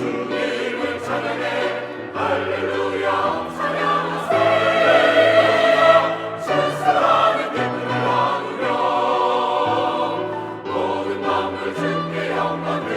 주님을 찬양해 할렐루야, 사랑하세요. 진실한 영광을